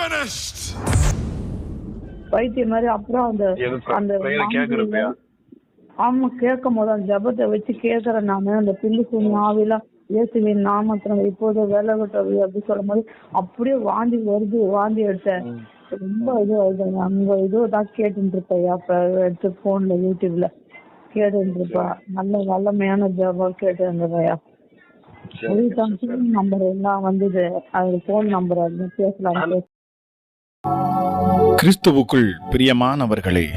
finished. பைத்தியம் மாதிரி அப்புறம் அந்த அந்த? ஆமா கேட்கும் போது அந்த ஜபத்தை வச்சு கேக்குறேன் நானு. அந்த பில்லு சுனி ஆவிலாம் இயேசுவின் நாமத்துல இப்போது வேலை விட்டது அப்படி சொல்லும் போது அப்படியே வாந்தி வருது வாந்தி எடுத்தேன். ரொம்ப இது ஆகுது. அங்க இதோ தான் கேட்டுட்டு அப்ப எடுத்து போன்ல யூடியூப்ல கேட்டுட்டு இருப்பா நல்ல வல்லமையான ஜபம் கேட்டு இருந்தவையா நம்பர் எல்லாம் வந்தது. அது போன் நம்பர் அது பேசலாம் கிறிஸ்துவுக்குள் பிரியமானவர்களே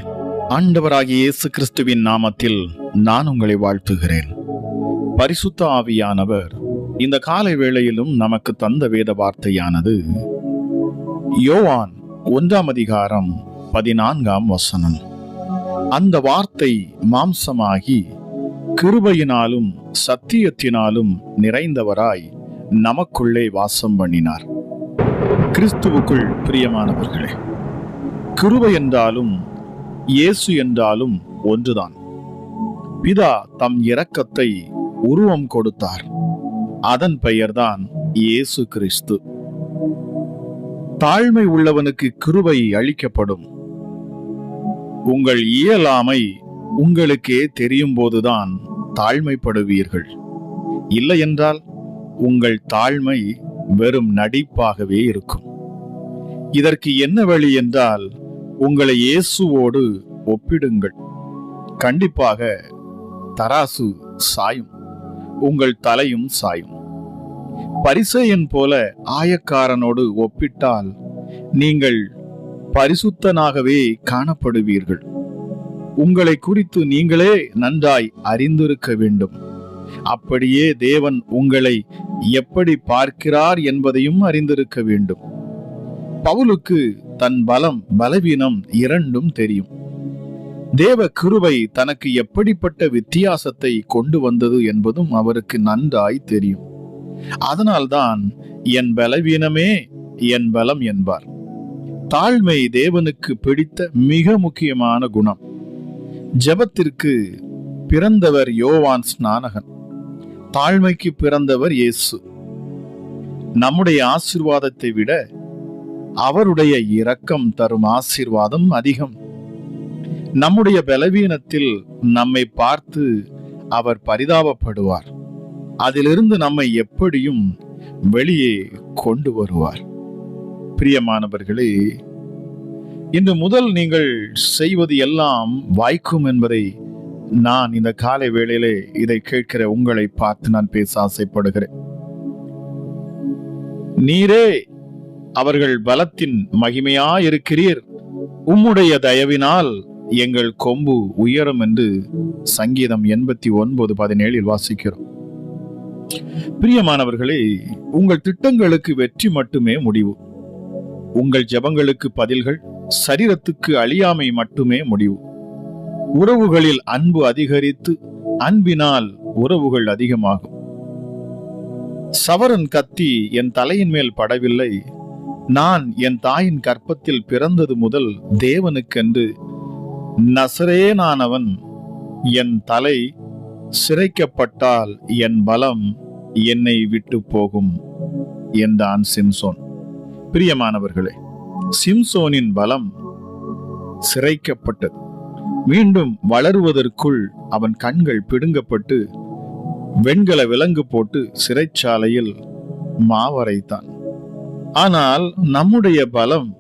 ஆண்டவராகிய இயேசு கிறிஸ்துவின் நாமத்தில் நான் உங்களை வாழ்த்துகிறேன். பரிசுத்த ஆவியானவர் இந்த காலை வேளையிலும் நமக்கு தந்த வேத வார்த்தையானது யோவான் ஒன்றாம் அதிகாரம் பதினான்காம் வசனம். அந்த வார்த்தை மாம்சமாகி கிருபையினாலும் சத்தியத்தினாலும் நிறைந்தவராய் நமக்குள்ளே வாசம் பண்ணினார். கிறிஸ்துவுக்குள் பிரியமானவர்களே கிருபை என்றாலும் இயேசு என்றாலும் ஒன்றுதான். பிதா தம் இரக்கத்தை உருவம் கொடுத்தார். அதன் பெயர்தான் இயேசு கிறிஸ்து. தாழ்மை உள்ளவனுக்கு கிருபை அளிக்கப்படும். உங்கள் இயலாமை உங்களுக்கே தெரியும் போதுதான் தாழ்மைப்படுவீர்கள். இல்லையென்றால் உங்கள் தாழ்மை வெறும் நடிப்பாகவே இருக்கும். இதற்கு என்ன வழி என்றால் உங்களை இயேசுவோடு ஒப்பிடுங்கள். கண்டிப்பாக தராசு சாயும். உங்கள் தலையும் சாயும். பரிசையன் போல ஆயக்காரனோடு ஒப்பிட்டால் நீங்கள் பரிசுத்தனாகவே காணப்படுவீர்கள். உங்களை குறித்து நீங்களே நன்றாய் அறிந்திருக்க வேண்டும். அப்படியே தேவன் உங்களை எப்படி பார்க்கிறார் என்பதையும் அறிந்திருக்க வேண்டும். பவுலுக்கு தன் பலம் பலவீனம் இரண்டும் தெரியும். தேவ கிருபை தனக்கு எப்படிப்பட்ட வித்தியாசத்தை கொண்டு வந்தது என்பதும் அவருக்கு நன்றாய் தெரியும். அதனால்தான் என் பலவீனமே என் பலம் என்பார். தாழ்மை தேவனுக்கு பிடித்த மிக முக்கியமான குணம். ஜெபத்திற்கு பிறந்தவர் யோவான் ஸ்நானகன். தாழ்மைக்கு பிறந்தவர் இயேசு. நம்முடைய ஆசிர்வாதத்தை விட அவருடைய இரக்கம் தரும் ஆசீர்வாதம் அதிகம். நம்முடைய பலவீனத்தில் நம்மை பார்த்து அவர் பரிதாபப்படுவார். அதிலிருந்து நம்மை எப்படியும் வெளியே கொண்டு வருவார். பிரியமானவர்களே இன்று முதல் நீங்கள் செய்வது எல்லாம் வாய்க்கும் என்பதை நான் இந்த காலை வேளையிலே இதை கேட்கிற உங்களை பார்த்து நான் பேச ஆசைப்படுகிறேன். நீரே அவர்கள் பலத்தின் மகிமையாயிருக்கிறீர். உம்முடைய தயவினால் எங்கள் கொம்பு உயரும் என்று சங்கீதம் எண்பத்தி ஒன்பது பதினேழில் வாசிக்கிறோம். பிரியமானவர்களே உங்கள் திட்டங்களுக்கு வெற்றி மட்டுமே முடிவு. உங்கள் ஜெபங்களுக்கு பதில்கள் சரீரத்துக்கு அழியாமை மட்டுமே முடிவு. உறவுகளில் அன்பு அதிகரித்து அன்பினால் உறவுகள் அதிகமாகும். சவரன் கத்தி என் தலையின் மேல் படவில்லை. நான் என் தாயின் கற்பத்தில் பிறந்தது முதல் தேவனுக்கென்று நசரேனானவன் என் தலை சிறைக்கப்பட்டால் என் பலம் என்னை விட்டு போகும் என்றான் சிம்சோன். பிரியமானவர்களே சிம்சோனின் பலம் சிறைக்கப்பட்டது மீண்டும் வளருவதற்குள் அவன் கண்கள் பிடுங்கப்பட்டு வெண்கல விலங்கு போட்டு சிறைச்சாலையில் மாவரைத்தான். ஆனால் நம்முடைய பலம்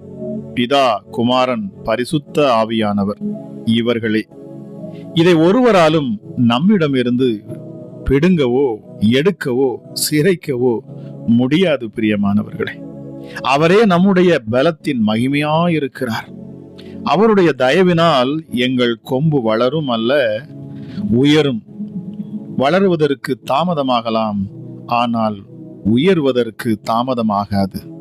பிதா குமாரன் பரிசுத்த ஆவியானவர். இவர்களே இதை ஒருவராலும் நம்மிடமிருந்து பிடுங்கவோ எடுக்கவோ சிறைக்கவோ முடியாது பிரியமானவர்களே. அவரே நம்முடைய பலத்தின் மகிமையாயிருக்கிறார். அவருடைய தயவினால் எங்கள் கொம்பு வளரும் அல்ல உயரும். வளருவதற்கு தாமதமாகலாம் ஆனால் உயர்வதற்கு தாமதமாகாது.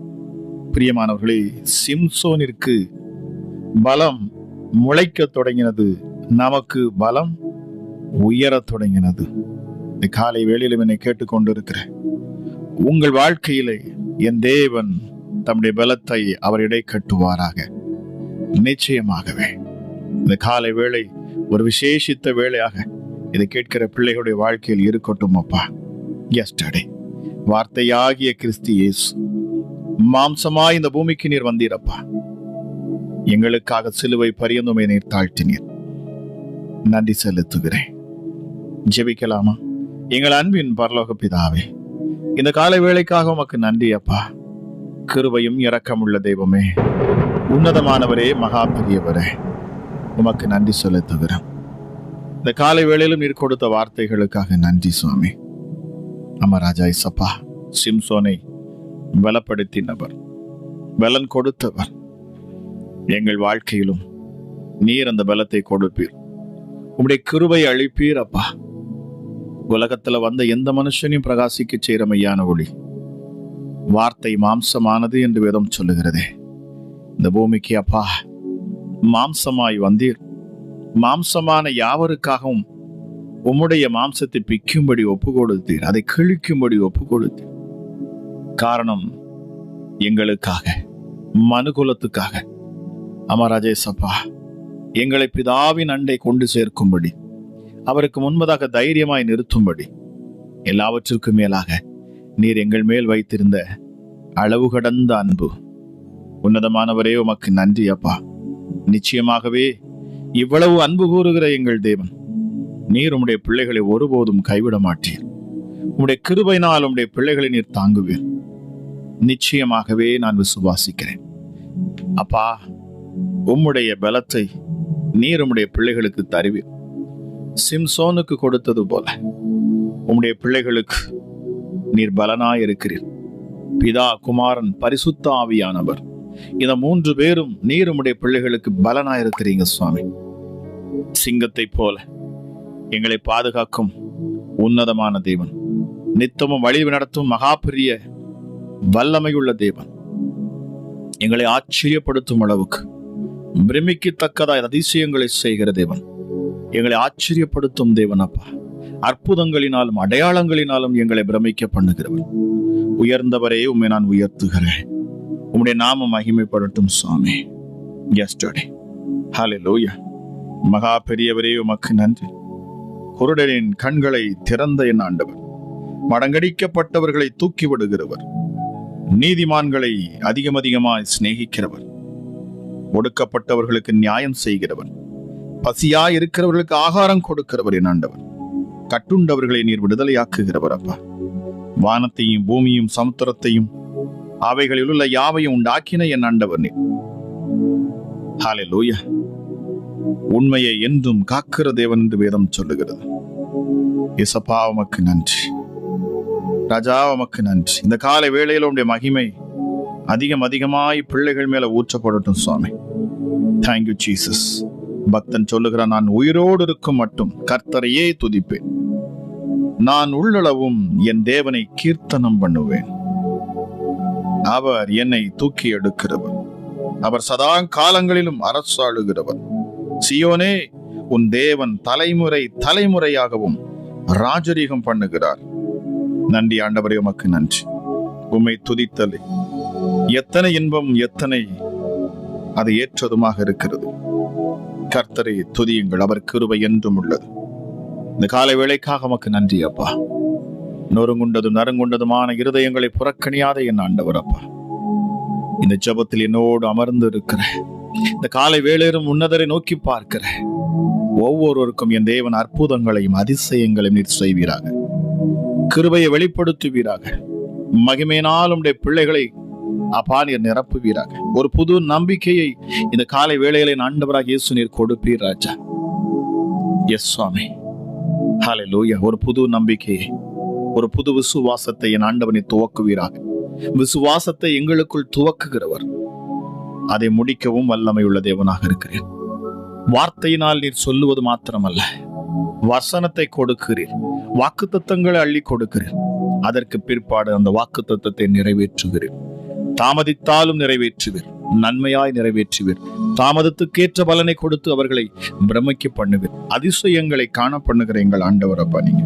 பிரியமானவர்களே சிம்சோனிற்கு பலம் முளைக்கத் தொடங்கினது. நமக்கு பலம் உயரத் தொடங்கினது. இந்த காலை வேளையிலும் என்னை கேட்டுக்கொண்டிருக்கிற உங்கள் வாழ்க்கையிலே என் தேவன் தம்முடைய பலத்தை அவர் இடை கட்டுவாராக. நிச்சயமாகவே. இந்த காலை வேளை ஒரு விசேஷித்த வேளையாக இதை கேட்கிற பிள்ளைகளுடைய வாழ்க்கையில் இருக்கட்டும் அப்பா. எஸ்டர்டே வார்த்தையாகிய கிறிஸ்து இயேசு மாம்சமாய் இந்த பூமிக்கு நீர் வந்தீரப்பா. எங்களுக்காக சிலுவை பரியந்துமே நீர் தாழ்த்தினீர். நன்றி செலுத்துகிறேன். ஜெபிக்கலாமா? எங்கள் அன்பின் பரலோக பிதாவே இந்த காலை வேளைக்காக உமக்கு நன்றி அப்பா கிருபையும் இரக்கமுள்ள தெய்வமே. உன்னதமானவரே மகா பெரியவரே உமக்கு நன்றி செலுத்துகிறோம் இந்த காலை வேளையிலும் நீர் கொடுத்த வார்த்தைகளுக்காக நன்றி சுவாமி. அமராஜா இசப்பா சிம்சோனை பலப்படுத்தினவர் பலன் கொடுத்தவர். எங்கள் வாழ்க்கையிலும் நீர் அந்த பலத்தை கொடுப்பீர். உம்முடைய கிருபை அழிப்பீர் அப்பா. உலகத்துல வந்த எந்த மனுஷனையும் பிரகாசிக்க செய்கிற மையான ஒளி. வார்த்தை மாம்சமானது என்று வேதம் சொல்லுகிறதே. இந்த பூமிக்கு அப்பா மாம்சமாய் வந்தீர். மாம்சமான யாவருக்காகவும் உம்முடைய மாம்சத்தை பிக்கும்படி ஒப்பு கொடுத்தீர் அதை கிழிக்கும்படி ஒப்பு கொடுத்தீர் காரணம் எங்களுக்காக மனுகுலத்துக்காக. அமராஜேசப்பா எங்களை பிதாவின் அண்டை கொண்டு சேர்க்கும்படி அவருக்கு முன்பதாக தைரியமாய் நிறுத்தும்படி எல்லாவற்றிற்கும் மேலாக நீர் எங்கள் மேல் வைத்திருந்த அளவு கடந்த அன்பு உன்னதமானவரே உமக்கு நன்றி அப்பா. நிச்சயமாகவே இவ்வளவு அன்பு கூறுகிற எங்கள் தேவன் நீர் உம்முடைய பிள்ளைகளை ஒருபோதும் கைவிட மாட்டீர். உம்முடைய கிருபையினால் உம்முடைய பிள்ளைகளை நீர் தாங்குவீர். நிச்சயமாகவே நான் விசுவாசிக்கிறேன். அப்பா உம்முடைய பலத்தை நீர் உம்முடைய பிள்ளைகளுக்கு தருவீர். சிம்சோனுக்கு கொடுத்தது போல உம்முடைய பிள்ளைகளுக்கு நீர் பலனாய் இருக்கிறீர் பிதா குமாரன் பரிசுத்த ஆவியானவர். இந்த மூன்று பேரும் நீருமுடைய பிள்ளைகளுக்கு பலனாய் இருக்கிறீங்க சுவாமி. சிங்கத்தை போல எங்களை பாதுகாக்கும் உன்னதமான தேவன். நித்தமும் வழி நடத்தும் மகாபெரிய வல்லமையுள்ள தேவன். எங்களை ஆச்சரியப்படுத்தும் அளவுக்கு பிரமிக்கத்தக்கதாய் அதிசயங்களை செய்கிற தேவன். எங்களை ஆச்சரியப்படுத்தும் தேவன் அப்பா. அற்புதங்களினாலும் அடையாளங்களினாலும் எங்களை பிரமிக்க பண்ணுகிறவன் உயர்ந்தவரே உண்மை நான் உயர்த்துகிறேன். உம்முடைய நாம மகிமைப்படட்டும் சுவாமி. எஸ்டோடே ஹலே லோயா மகா பெரியவரே உமக்கு நன்றி. குருடரின் கண்களை திறந்த என் ஆண்டவர். மடங்கடிக்கப்பட்டவர்களை தூக்கி விடுகிறவர். நீதிமான்களை அதிகம் அதிகமாய் சிநேகிக்கிறவர். ஒடுக்கப்பட்டவர்களுக்கு நியாயம் செய்கிறவர். பசியாய் இருக்கிறவர்களுக்கு ஆகாரம் கொடுக்கிறவர் என் ஆண்டவர். கட்டுண்டவர்களை நீர் விடுதலையாக்குகிறவர் அப்பா. வானத்தையும் பூமியும் சமுத்திரத்தையும் அவைகளில் உள்ள யாவையும் உண்டாக்கின என் ஆண்டவர் நீர். லூயா உண்மையை என்றும் காக்கிற தேவன் என்று வேதம் சொல்லுகிறது. இசப்பா உமக்கு நன்றி. ராஜா உமக்கு நன்றி. இந்த காலை வேளையில் உடைய மகிமை அதிகம் அதிகமாய் பிள்ளைகள் மேல ஊற்றப்படட்டும் சுவாமி. தேங்க்யூ ஜீசஸ் பக்தன் சொல்லுகிறான் நான் உயிரோடு இருக்கும் மட்டும் கர்த்தரையே துதிப்பேன். நான் உள்ளளவும் என் தேவனை கீர்த்தனம் பண்ணுவேன். அவர் என்னை தூக்கி எடுக்கிறவர். அவர் சதா காலங்களிலும் அரசாளுகிறவர். சியோனே உன் தேவன் தலைமுறை தலைமுறையாகவும் ராஜரீகம் பண்ணுகிறார். நன்றி ஆண்டவரே உமக்கு நன்றி. உம்மை துதித்தலே. எத்தனை இன்பம் எத்தனை அது ஏற்றதுமாக இருக்கிறது. கர்த்தரை துதியுங்கள் அவர் கிருபை என்றும் உள்ளது. இந்த காலை வேளைக்காக உமக்கு நன்றி அப்பா. நொறுங்குண்டதும் நறுங்குண்டதுமான இருதயங்களை புறக்கணியாத என் ஆண்டவரப்பா இந்த ஜெபத்தில் என்னோடு அமர்ந்து இருக்கிற இந்த காலை வேளையிலும் உன்னதரை நோக்கி பார்க்கிற ஒவ்வொருவருக்கும் என் தேவன் அற்புதங்களையும் அதிசயங்களையும் நீர் செய்வீராக. கிருபையை வெளிப்படுத்துவீராக. மகிமையினால் உம்முடைய பிள்ளைகளை அப்பா நீர் நிரப்புவீராக. ஒரு புது நம்பிக்கையை இந்த காலை வேளையில ஆண்டவராக இயேசு நீர் கொடுப்பீர் ராஜா. எஸ் சுவாமி. ஹalleluya. ஒரு புது நம்பிக்கையை ஒரு புது விசுவாசத்தை என் ஆண்டவனை துவக்குவீராக. விசுவாசத்தை எங்களுக்குள் துவக்குகிறவர். அதை முடிக்கவும் வல்லமை உள்ள தேவனாக இருக்கிறேன் வார்த்தையினால் நீர் சொல்லுவது மாத்திரமல்ல. வசனத்தை கொடுக்கிறீர். வாக்குத்தத்தங்களை அள்ளி கொடுக்கிறீர். அதற்கு பிற்பாடு அந்த வாக்குத்தத்தத்தை நிறைவேற்றுகிறீர். தாமதித்தாலும் நிறைவேற்றுவீர். நன்மையாய் நிறைவேற்றுவீர். தாமதத்துக்கேற்ற பலனை கொடுத்து அவர்களை பிரமிக்க பண்ணுவீர். அதிசயங்களை காண பண்ணுகிற எங்கள் ஆண்டவர் அப்பா நீங்க.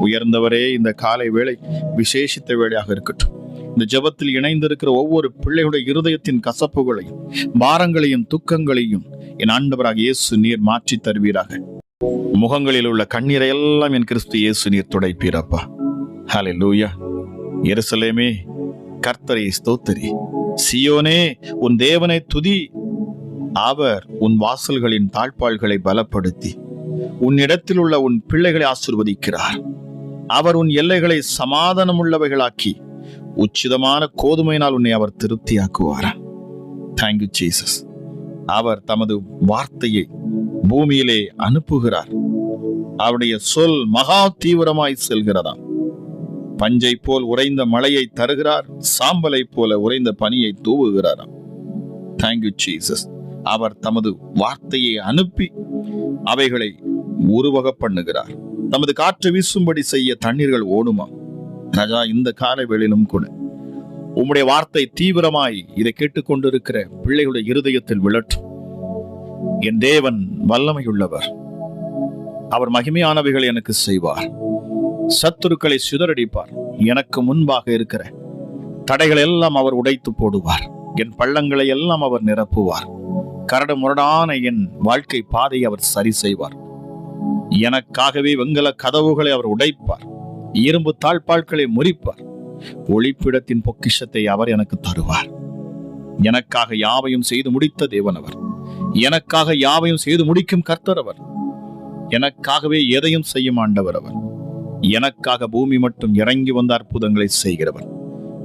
உயர்ந்தவரே இந்த காலை வேளை விசேஷித்த வேளையாக இருக்கட்டும். இந்த ஜெபத்தில் இணைந்திருக்கிற ஒவ்வொரு பிள்ளைகளுடைய இருதயத்தின் கசப்புகளையும் பாரங்களையும் துக்கங்களையும் என் ஆண்டவராக இயேசு நீர் மாற்றி தருவீராக. முகங்களில் உள்ள கண்ணீரை எல்லாம் என் கிறிஸ்து இயேசு நீர் துடைப்பீரப்பா. ஹalleluya. எருசலேமே கர்த்தரை ஸ்தோத்தரி. சியோனே உன் தேவனை துதி. அவர் உன் வாசல்களின் தாழ்பாள்களை பலப்படுத்தி. உன்னிடத்தில் உள்ள உன் பிள்ளைகளை ஆசிர்வதிக்கிறார். அவர் உன் எல்லைகளை சமாதானம் உள்ளவைகளாக்கி உச்சிதமான கோதுமையினால் உன்னை அவர் திருப்தியாக்குவாரா? தேங்க்யூ ஜீசஸ் அவர் தமது வார்த்தையை பூமியிலே அனுப்புகிறார். அவருடைய சொல் மகா தீவிரமாய் செல்கிறதாம். பஞ்சை போல் உறைந்த மழையை தருகிறார் சாம்பலை போல உறைந்த பனியை தூவுகிறாராம். தேங்க்யூ ஜீசஸ் அவர் தமது வார்த்தையை அனுப்பி அவைகளை உருவக பண்ணுகிறார் நமது காற்று வீசும்படி செய்ய தண்ணீர்கள் ஓடுமா? ராஜா இந்த கால கூட. உம்முடைய வார்த்தை தீவிரமாய் இதை கேட்டுக்கொண்டிருக்கிற பிள்ளைகளுடைய இருதயத்தில் விழட்டும். என் தேவன் வல்லமையுள்ளவர். அவர் மகிமையானவைகளை எனக்கு செய்வார். சத்துருக்களை சிதறடிப்பார். எனக்கு முன்பாக இருக்கிற தடைகள் எல்லாம் அவர் உடைத்து போடுவார். என் பள்ளங்களை எல்லாம் அவர் நிரப்புவார். கரடு முரடான என் வாழ்க்கை பாதையை அவர் சரி செய்வார். எனக்காகவே வெங்கல கதவுகளை அவர் உடைப்பார். இரும்பு தாழ்பாள்களை முறிப்பார். ஒளிப்பிடத்தின் பொக்கிஷத்தை அவர் எனக்கு தருவார். எனக்காக யாவையும் செய்து முடித்த தேவன் அவர். எனக்காக யாவையும் செய்து முடிக்கும் கர்த்தர் அவர். எனக்காகவே எதையும் செய்யும் ஆண்டவர் அவர். எனக்காக பூமி மட்டும் இறங்கி வந்த அற்புதங்களை செய்கிறவர்.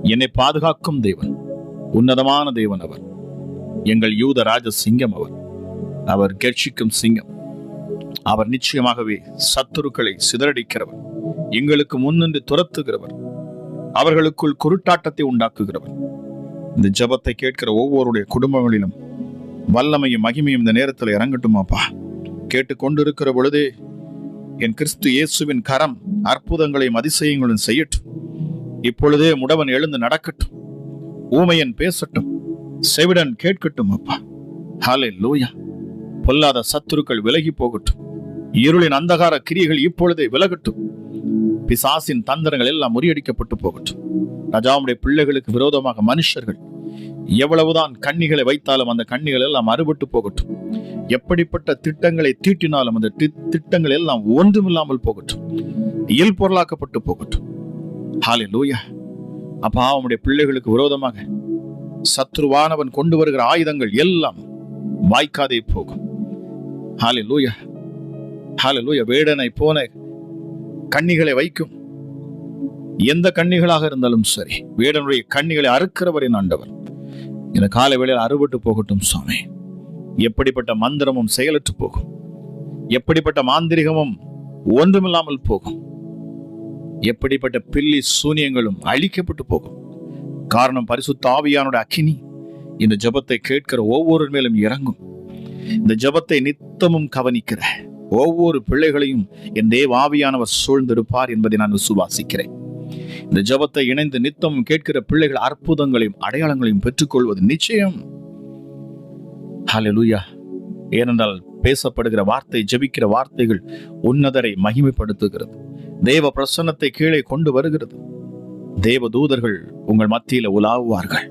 என்னை பாதுகாக்கும் தேவன் உன்னதமான தேவன் அவர். எங்கள் யூத ராஜ சிங்கம் அவர். அவர் கட்சிக்கும் சிங்கம். அவர் நிச்சயமாகவே சத்துருக்களை சிதறடிக்கிறவர் எங்களுக்கு முன்னின்று துரத்துகிறவர் அவர்களுக்குள் குருட்டாட்டத்தை உண்டாக்குகிறவர். இந்த ஜெபத்தை கேட்கிற ஒவ்வொருடைய குடும்பங்களிலும் வல்லமையும் மகிமையும் இந்த நேரத்தில் இறங்கட்டுமாப்பா கேட்டுக்கொண்டிருக்கிற பொழுதே என் கிறிஸ்து இயேசுவின் கரம் அற்புதங்களையும் அதிசயங்களும் செய்யட்டும். இப்பொழுதே முடவன் எழுந்து நடக்கட்டும். ஊமையன் பேசட்டும். செவிடன் கேட்கட்டும் அப்பா. ஹாலே லூயா பொல்லாத சத்துருக்கள் விலகி போகட்டும். இருளின் அந்தகார கிரியைகள் இப்பொழுதே விலகட்டும். பிசாசின் தந்திரங்கள் எல்லாம் முறியடிக்கப்பட்டு போகட்டும். ராஜாவுடைய பிள்ளைகளுக்கு விரோதமாக மனுஷர்கள் எவ்வளவுதான் கண்ணிகளை வைத்தாலும் அந்த கண்ணிகள் எல்லாம் அறுபட்டு போகட்டும். எப்படிப்பட்ட திட்டங்களை தீட்டினாலும் அந்த திட்டங்கள் எல்லாம் ஒன்றுமில்லாமல் போகட்டும். இயல் பொருளாக்கப்பட்டு போகட்டும். ஹாலே லூயா அப்பா அவனுடைய பிள்ளைகளுக்கு விரோதமாக சத்ருவானவன் கொண்டு வருகிற ஆயுதங்கள் எல்லாம் வாய்க்காதே போகும். ஹாலே லூயா ஹாலே லூயா வேடனை போன கண்ணிகளை வைக்கும். எந்த கண்ணிகளாக இருந்தாலும் சரி வேடனுடைய கண்ணிகளை அறுக்கிறவரின் ஆண்டவர். இந்த காலை வேளையில் அறுபட்டு போகட்டும் சுவாமி. எப்படிப்பட்ட மந்திரமும் செயலற்று போகும். எப்படிப்பட்ட மாந்திரிகமும் ஒன்றுமில்லாமல் போகும். எப்படிப்பட்ட பில்லி சூனியங்களும் அழிக்கப்பட்டு போகும். காரணம் பரிசுத்த ஆவியானோட அக்கினி இந்த ஜெபத்தை கேட்கிற ஒவ்வொரு மேலும் இறங்கும். இந்த ஜெபத்தை நித்தமும் கவனிக்கிற ஒவ்வொரு பிள்ளைகளையும் என் தேவாவியானவர் சூழ்ந்திருப்பார் என்பதை நான் விசுவாசிக்கிறேன். இந்த ஜெபத்தை இணைந்து நித்தமும் கேட்கிற பிள்ளைகள் அற்புதங்களையும் அடையாளங்களையும் பெற்றுக்கொள்வது நிச்சயம். ஹalleluya ஏனென்றால் பேசப்படுகிற வார்த்தை ஜெபிக்கிற வார்த்தைகள் உன்னதரை மகிமைப்படுத்துகிறது. தேவ பிரசன்னத்தை கீழே கொண்டு வருகிறது. தேவ தூதர்கள் உங்கள் மத்தியில உலாவுவார்கள்.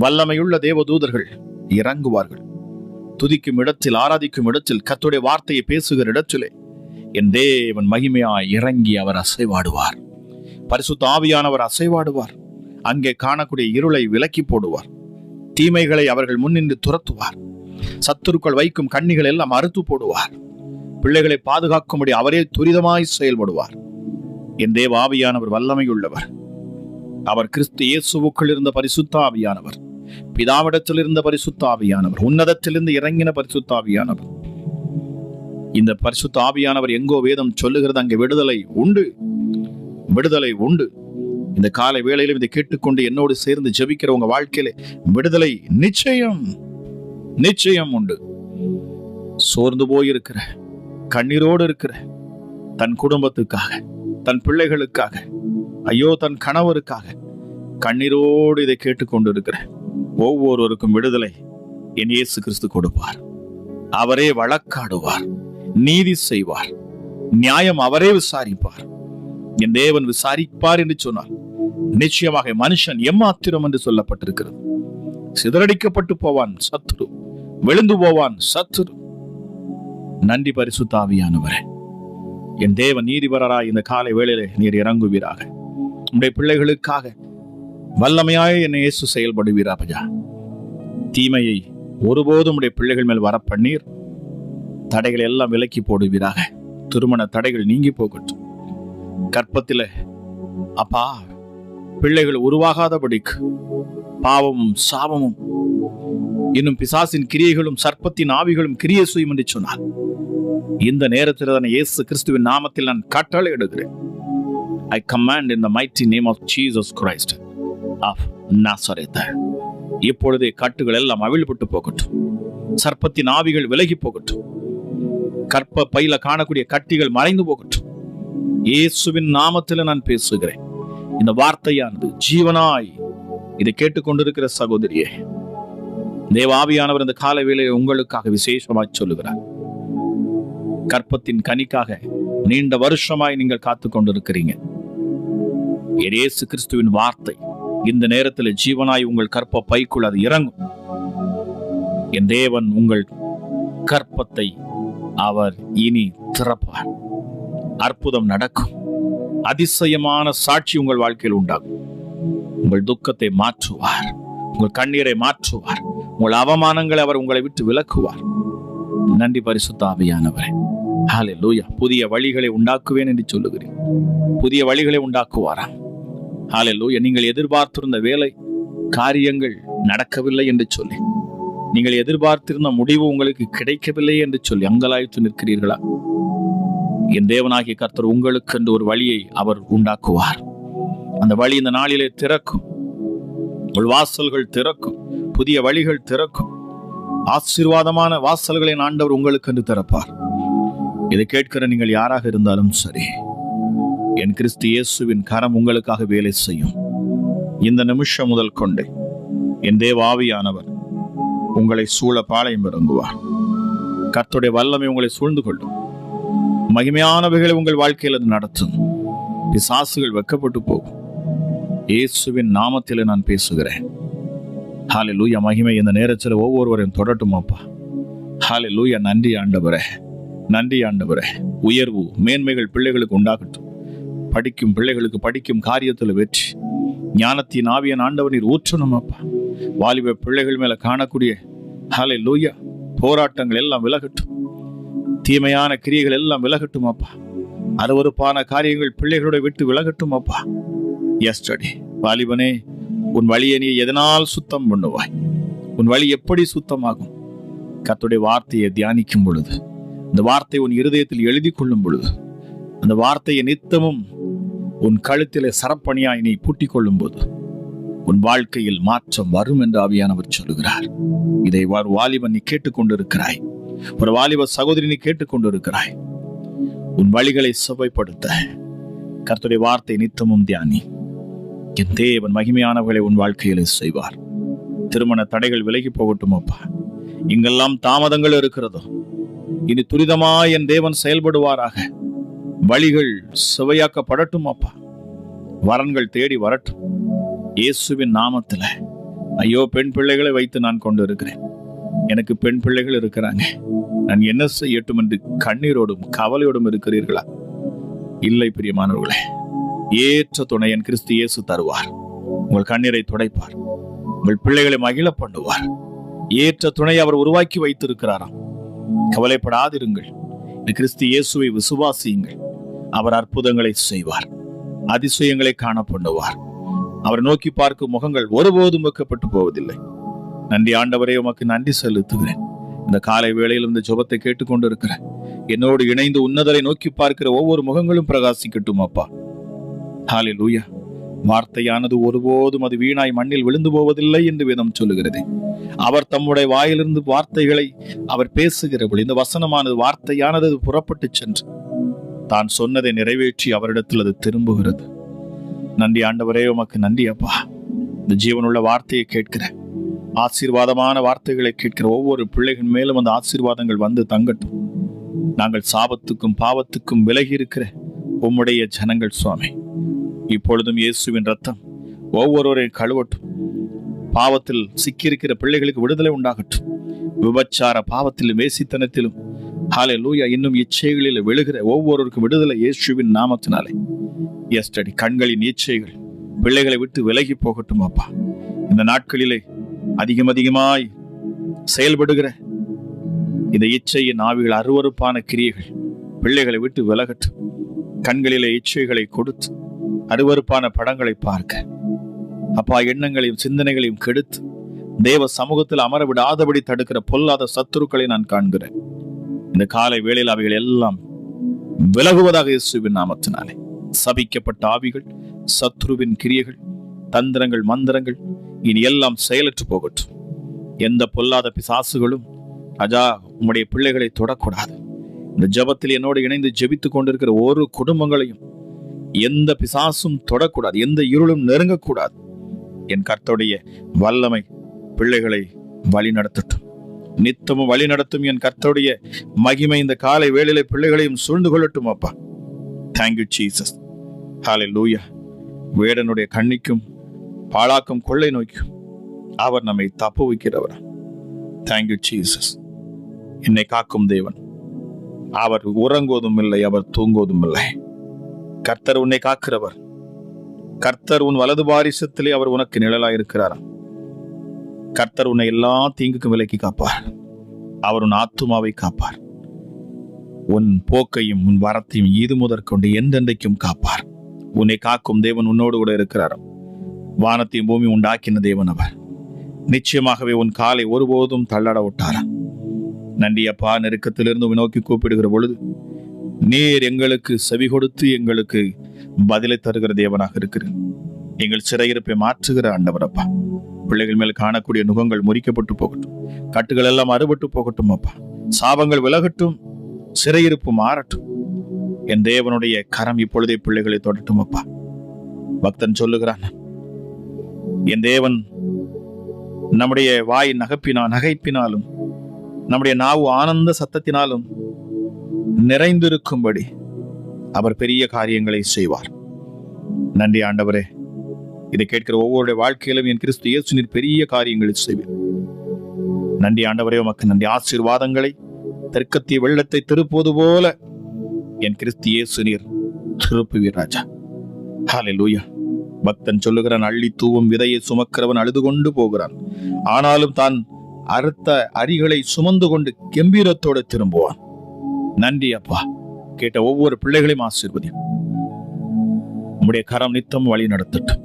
வல்லமையுள்ள தேவ தூதர்கள் இறங்குவார்கள். துதிக்கும் இடத்தில் ஆராதிக்கும் இடத்தில் கத்துடைய வார்த்தையை பேசுகிற இடத்திலே என் தேவன் மகிமையாய் இறங்கி அவர் அசைவாடுவார். பரிசுத்த ஆவியானவர் அசைவாடுவார். அங்கே காணக்கூடிய இருளை விலக்கி போடுவார். தீமைகளை அவர்கள் முன்னின்று துரத்துவார். சத்துருக்கள் வைக்கும் கண்ணிகள் எல்லாம் அறுத்து போடுவார். பிள்ளைகளை பாதுகாக்கும்படி அவரே துரிதமாய் செயல்படுவார். என் தேவ ஆவியானவர் வல்லமையுள்ளவர். அவர் கிறிஸ்து இயேசுவுக்குள் இருந்த பரிசுத்த ஆவியானவர். பிதாவிடத்தில் இருந்த பரிசுத்த ஆவியானவர் உன்னதத்திலிருந்து இறங்கின பரிசுத்தாவியானவர். இந்த பரிசுத்த ஆவியானவர் எங்கோ வேதம் சொல்லுகிறது அங்கே விடுதலை உண்டு. விடுதலை உண்டு. இந்த காலை வேளையிலும் இதை கேட்டுக்கொண்டு என்னோடு சேர்ந்து ஜபிக்கிற உங்க வாழ்க்கையில விடுதலை நிச்சயம் நிச்சயம் உண்டு. சோர்ந்து போயிருக்கிற கண்ணீரோடு இருக்கிற தன் குடும்பத்துக்காக தன் பிள்ளைகளுக்காக ஐயோ தன் கணவருக்காக கண்ணீரோடு இதை கேட்டுக்கொண்டு இருக்கிற ஒவ்வொருவருக்கும் விடுதலை என் இயேசு கிறிஸ்து கொடுப்பார். அவரே வழக்காடுவார் நீதி செய்வார் நியாயம் அவரே விசாரிப்பார். என் தேவன் விசாரிப்பார் என்று சொன்னார் நிச்சயமாக மனுஷன் எம்மாத்திரம் என்று சொல்லப்பட்டிருக்கிறது. சிதறடிக்கப்பட்டு போவான் சத்துரு விழுந்து போவான் சத்துரு. நன்றி பரிசுத்தாவியானவரே என் தேவன் நீதிபரராய் இந்த காலை வேளையிலே நீர் இறங்குவீராக. உடைய பிள்ளைகளுக்காக வல்லமையாய் என்னை இயேசு செயல்படுவீரா பஜா தீமையை ஒருபோதும் உடைய பிள்ளைகள் மேல் வர பண்ணீர் தடைகளை எல்லாம் விலக்கி போடுவீராக. திருமண தடைகள் நீங்கி போகட்டும். கற்பத்தில் அப்பா பிள்ளைகள் உருவாகாதபடிக்கு பாவமும் சாபமும் இன்னும் பிசாசின் கிரியைகளும் சர்ப்பத்தின் ஆவிகளும் கிரியை செய்யும் என்று சொன்னார். இந்த நேரத்தில் தான் இயேசு கிறிஸ்துவின் நாமத்தில் நான் கட்டளை எடுக்கிறேன் I command in the mighty name of Jesus Christ of Nazareth இப்பொழுதே கட்டுகள் எல்லாம் அவிழ்பட்டு போகட்டும். சர்ப்பத்தின் ஆவிகள் விலகி போகட்டும். கற்ப பையில காணக்கூடிய கட்டிகள் மறைந்து போகட்டும். இயேசுவின் நாமத்தில் நான் பேசுகிறேன். இந்த வார்த்தையானது ஜீவனாய். இதை கேட்டுக்கொண்டிருக்கிற சகோதரியே தேவாவியானவர் இந்த கால வேலையை உங்களுக்காக விசேஷமாய் சொல்லுகிறார். கற்பத்தின் கனிக்காக நீண்ட வருஷமாய் நீங்கள் காத்து கொண்டிருக்கிறீங்க இயேசு கிறிஸ்துவின் வார்த்தை. இந்த நேரத்தில் ஜீவனாய் உங்கள் கற்ப பைக்குள் அது இறங்கும். என் தேவன் உங்கள் கற்பத்தை அவர் இனி திறப்பார். அற்புதம் நடக்கும். அதிசயமான சாட்சி உங்கள் வாழ்க்கையில் உண்டாகும். உங்கள் துக்கத்தை மாற்றுவார். உங்கள் கண்ணீரை மாற்றுவார். உங்கள் அவமானங்களை அவர் உங்களை விட்டு விலக்குவார். நன்றி பரிசுத்தாபியானவரே ஹாலே லூயா புதிய வழிகளை உண்டாக்குவேன் என்று சொல்லுகிறேன். புதிய வழிகளை உண்டாக்குவாராம். ஹalleluya. நீங்கள் எதிர்பார்த்திருந்த வேலை காரியங்கள் நடக்கவில்லை என்று சொல்லி. நீங்கள் எதிர்பார்த்திருந்த முடிவு உங்களுக்கு கிடைக்கவில்லை என்று சொல்லி அங்கலாய்த்து நிற்கிறீர்களா? என் தேவனாகிய கர்த்தர் உங்களுக்கு என்று ஒரு வழியை அவர் உண்டாக்குவார். அந்த வழி இந்த நாளிலே திறக்கும். உள் வாசல்கள் திறக்கும். புதிய வழிகள் திறக்கும். ஆசீர்வாதமான வாசல்களை ஆண்டவர் உங்களுக்கு என்று திறப்பார். இதை கேட்கிற நீங்கள் யாராக இருந்தாலும் சரி என் கிறிஸ்து இயேசுவின் கரம் உங்களுக்காக வேலை செய்யும். இந்த நிமிஷம் முதல் கொண்டே என் தேவாவியானவர் உங்களை சூழ பாளையம் இறங்குவார் கர்த்தருடைய வல்லமை உங்களை சூழ்ந்து கொள்ளும். மகிமையானவைகளை உங்கள் வாழ்க்கையில் அது நடத்தும். பிசாசுகள் வெக்கப்பட்டு போகும். இயேசுவின் நாமத்தில் நான் பேசுகிறேன். ஹாலே லூயா மகிமை இந்த நேரத்தில் ஒவ்வொருவரையும் தொடட்டும் அப்பா. ஹாலே லூயா நன்றி ஆண்டவரே. நன்றி ஆண்டவரே. உயர்வு மேன்மைகள் பிள்ளைகளுக்கு உண்டாகட்டும். படிக்கும் பிள்ளைகளுக்கு படிக்கும் காரியத்தில் வெற்றி. ஞானத்தின் ஆவியன் ஆண்டவர் நீர் ஊற்றணும் அப்பா. வாலிப பிள்ளைகள் மேல காணக்கூடிய ஹலை லூயா போராட்டங்கள் எல்லாம் விலகட்டும். தீமையான கிரியைகள் எல்லாம் விலகட்டும் அப்பா. அருவறுப்பான காரியங்கள் பிள்ளைகளோட விட்டு விலகட்டும் அப்பா. எஸ்டடி வாலிபனே உன் வழியை நீ எதனால் சுத்தம் பண்ணுவாய்? உன் வழி எப்படி சுத்தமாகும்? கத்துடைய வார்த்தையை தியானிக்கும் பொழுது இந்த வார்த்தை உன் இருதயத்தில் எழுதி கொள்ளும் பொழுது அந்த வார்த்தையை நித்தமும் உன் கழுத்திலே சரப்பணியாய் நீ பூட்டிக் கொள்ளும் போது உன் வாழ்க்கையில் மாற்றம் வரும் என்று ஆவியானவர் சொல்லுகிறார். இதை ஒரு வாலிபன் நீ கேட்டுக்கொண்டிருக்கிறாய். ஒரு வாலிப சகோதரி நீ கேட்டுக்கொண்டிருக்கிறாய். உன் வழிகளை சுவைப்படுத்த கர்த்தருடைய வார்த்தை நித்தமும் தியானி. என் தேவன் மகிமையானவர்களை உன் வாழ்க்கையிலே செய்வார். திருமண தடைகள் விலகி போகட்டும் அப்பா. இங்கெல்லாம் தாமதங்கள் இருக்கிறதோ. இனி துரிதமா என் தேவன் செயல்படுவாராக. வழிகள் சுவையாக்கப்படட்டும் அப்பா. வரன்கள் தேடி வரட்டும். இயேசுவின் நாமத்துல. ஐயோ பெண் பிள்ளைகளை வைத்து நான் கொண்டு இருக்கிறேன் எனக்கு பெண் பிள்ளைகள் இருக்கிறாங்க. நான் என்ன செய்யட்டும் என்று கண்ணீரோடும் கவலையோடும் இருக்கிறீர்களா? இல்லை பிரியமானவர்களே. ஏற்ற துணை என் கிறிஸ்து இயேசு தருவார். உங்கள் கண்ணீரை துடைப்பார். உங்கள் பிள்ளைகளை மகிழ பண்ணுவார். ஏற்ற துணை அவர் உருவாக்கி வைத்திருக்கிறாராம். கவலைப்படாதிருங்கள். கிறிஸ்து இயேசுவை விசுவாசியுங்கள். அவர் அற்புதங்களை செய்வார் அதிசயங்களை காண பண்ணுவார் அவர் நோக்கி பார்க்கும் முகங்கள் ஒருபோதும் வைக்கப்பட்டு போவதில்லை. நன்றி ஆண்டவரே உமக்கு நன்றி செலுத்துகிறேன். இந்த காலை வேளையில் இந்த ஜபத்தை கேட்டுக்கொண்டிருக்கிறேன் என்னோடு இணைந்து உன்னதரை நோக்கி பார்க்கிற ஒவ்வொரு முகங்களும் பிரகாசிக்கட்டும் அப்பா. ஹாலே லூயா வார்த்தையானது ஒருபோதும் அது வீணாய் மண்ணில் விழுந்து போவதில்லை என்று வேதம் சொல்லுகிறது. அவர் தம்முடைய வாயிலிருந்து வார்த்தைகளை அவர் பேசுகிறபடி இந்த வசனமானது வார்த்தையானது புறப்பட்டு சென்று தான் சொன்னதை நிறைவேற்றி அவரிடத்தில் அது திரும்புகிறது. நன்றி ஆண்டவரே உமக்கு நன்றி அப்பா. இந்த ஜீவனுள்ள வார்த்தையை கேட்கிறேன் ஆசீர்வாதமான வார்த்தைகளை கேட்கிற ஒவ்வொரு பிள்ளைகள் மேலும் அந்த ஆசீர்வாதங்கள் வந்து தங்கட்டும். நாங்கள் சாபத்துக்கும் பாவத்துக்கும் விலகி இருக்கிற உம்முடைய ஜனங்கள் சுவாமி. இப்பொழுதும் இயேசுவின் ரத்தம் ஒவ்வொருவரையும் கழுவட்டும். பாவத்தில் சிக்கியிருக்கிற பிள்ளைகளுக்கு விடுதலை உண்டாகட்டும். விபச்சார பாவத்திலும் வேசித்தனத்திலும் ஹாலே லூயா இன்னும் இச்சைகளில் விழுகிற ஒவ்வொருவருக்கும் விடுதலை இயேசுவின் நாமத்தினாலே. எஸ்டடி கண்களின் இச்சைகள் பிள்ளைகளை விட்டு விலகி போகட்டும் அப்பா. இந்த நாட்களிலே அதிகம் அதிகமாய் செயல்படுகிற இந்த இச்சையின் ஆவிகள் அருவருப்பான கிரியைகள் பிள்ளைகளை விட்டு விலகட்டும். கண்களிலே இச்சைகளை கொடுத்து அருவருப்பான படங்களை பார்க்க. அப்பா எண்ணங்களையும் சிந்தனைகளையும் கெடுத்து தேவ சமூகத்தில் அமர விடாதபடி தடுக்கிற பொல்லாத சத்துருக்களை நான் காண்கிறேன். இந்த காலை வேளையில் அவைகள் எல்லாம் விலகுவதாக இயேசுவின் நாமத்தினாலே. சபிக்கப்பட்ட ஆவிகள் சத்ருவின் கிரியைகள் தந்திரங்கள் மந்திரங்கள் இனி எல்லாம் செயலற்று போகட்டும். எந்த பொல்லாத பிசாசுகளும் அஜா உம்முடைய பிள்ளைகளை தொடக்கூடாது. இந்த ஜெபத்தில் என்னோடு இணைந்து ஜெபித்துக் கொண்டிருக்கிற ஒரு குடும்பங்களையும் எந்த பிசாசும் தொடக்கூடாது எந்த இருளும் நெருங்கக்கூடாது. என் கர்த்தருடைய வல்லமை பிள்ளைகளை வழி நடத்தட்டும் நித்தமும் வழி நடத்தும் என் கர்த்தருடைய மகிமை. இந்த காலை வேளையிலே பிள்ளைகளையும் சூழ்ந்து கொள்ளட்டும் அப்பா. தேங்க்யூ ஜீசஸ் ஹாலே லூயா வேடனுடைய கண்ணிக்கும் பாழாக்கும் கொள்ளை நோய்க்கும் அவர் நம்மை தப்பு வைக்கிறவர். தேங்க்யூ ஜீசஸ் என்னை காக்கும் தேவன். அவர் உறங்குவதும் இல்லை அவர் தூங்குவதும் இல்லை. கர்த்தர் உன்னை காக்கிறவர். கர்த்தர் உன் வலது பாரிசத்திலே அவர் உனக்கு நிழலாயிருக்கிறாராம். கர்த்தர் உன்னை எல்லா தீங்குக்கும் விலக்கி காப்பார். அவர் உன் ஆத்துமாவை காப்பார். உன் போக்கையும் உன் வரத்தையும் ஈது முதற்கொண்டு எந்தெந்தைக்கும் காப்பார். உன்னை காக்கும் தேவன் உன்னோடு கூட இருக்கிறார். வானத்தையும் பூமி உண்டாக்கின தேவன் அவர். நிச்சயமாகவே உன் காலை ஒருபோதும் தள்ளாட விட்டாரா. நன்றி அப்பா நெருக்கத்திலிருந்து நோக்கி கூப்பிடுகிற பொழுது நீர் எங்களுக்கு செவி கொடுத்து எங்களுக்கு பதிலை தருகிற தேவனாக இருக்கிறேன் எங்கள் சிறையிருப்பை மாற்றுகிற ஆண்டவர் அப்பா. பிள்ளைகள் மேல் காணக்கூடிய நுகங்கள் முறிக்கப்பட்டு போகட்டும். கட்டுகள் எல்லாம் அறுபட்டு போகட்டும் அப்பா. சாபங்கள் விலகட்டும் சிறையிருப்பு மாறட்டும். என் தேவனுடைய கரம் இப்பொழுதே பிள்ளைகளை தொடட்டும் அப்பா. பக்தன் சொல்லுகிறான் என் தேவன் நம்முடைய வாய் நகப்பினா நகைப்பினாலும் நம்முடைய நாவு ஆனந்த சத்தத்தினாலும் நிறைந்திருக்கும்படி அவர் பெரிய காரியங்களை செய்வார். நன்றி ஆண்டவரே. இதை கேட்கிற ஒவ்வொருடைய வாழ்க்கையிலும் என் கிறிஸ்து இயேசு நீர் பெரிய காரியங்களை செய்வேன். நன்றி ஆண்டவரே உமக்கு நன்றி. ஆசீர்வாதங்களை தெற்கத்திய வெள்ளத்தை திருப்புவது போல என் கிறிஸ்து இயேசு நீர் திருப்புவீர் ராஜா. ஹalleluya பக்தன் சொல்லுகிறான் அள்ளி தூவும் விதையை சுமக்கிறவன் அழுது கொண்டு போகிறான். ஆனாலும் தான் அறுத்த அரிகளை சுமந்து கொண்டு கெம்பீரத்தோடு திரும்புவான். நன்றி அப்பா. கேட்ட ஒவ்வொரு பிள்ளைகளையும் ஆசீர்வதி உம்முடைய கரம் நித்தம் வழி நடத்தட்டும்.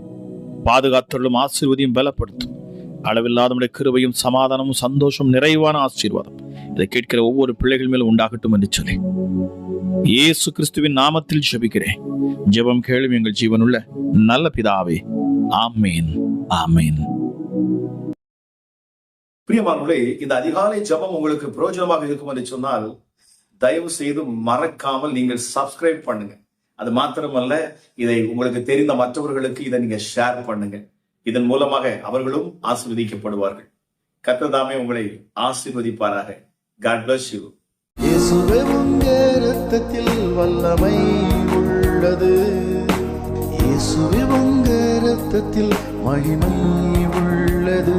பாதுகாத்துள்ளும் ஆசீர்வதியும் பலப்படுத்தும். அளவில்லாத உம்முடைய கிருபையும் சமாதானமும் சந்தோஷம் நிறைவான ஆசீர்வாதம். இதை கேட்கிற ஒவ்வொரு பிள்ளைகள் மேலும் உண்டாகட்டும் என்று சொல்லி. இயேசு கிறிஸ்துவின் நாமத்தில் ஜெபிக்கிறேன். ஜெபம் கேளும் எங்கள் ஜீவனுள்ள நல்ல பிதாவே. ஆமேன். ஆமேன். பிரியமானே இந்த அதிகாலை ஜெபம் உங்களுக்கு பிரயோஜனமாக இருக்கும் என்று சொன்னால் தயவு செய்து மறக்காமல் நீங்கள் சப்ஸ்கிரைப் பண்ணுங்க. அது மாத்திரமல்ல இதை உங்களுக்கு தெரிந்த மற்றவர்களுக்கு இதை நீங்க ஷேர் பண்ணுங்க. இதன் மூலமாக அவர்களும் ஆசிர்வதிக்கப்படுவார்கள். கர்த்ததாமே உங்களை ஆசிர்வதிப்பாராக. காட் பிளஸ் யூ ரத்தத்தில் வல்லமை உள்ளது. இயேசுவே உங்க இரத்தத்தில் மகிமை உள்ளது.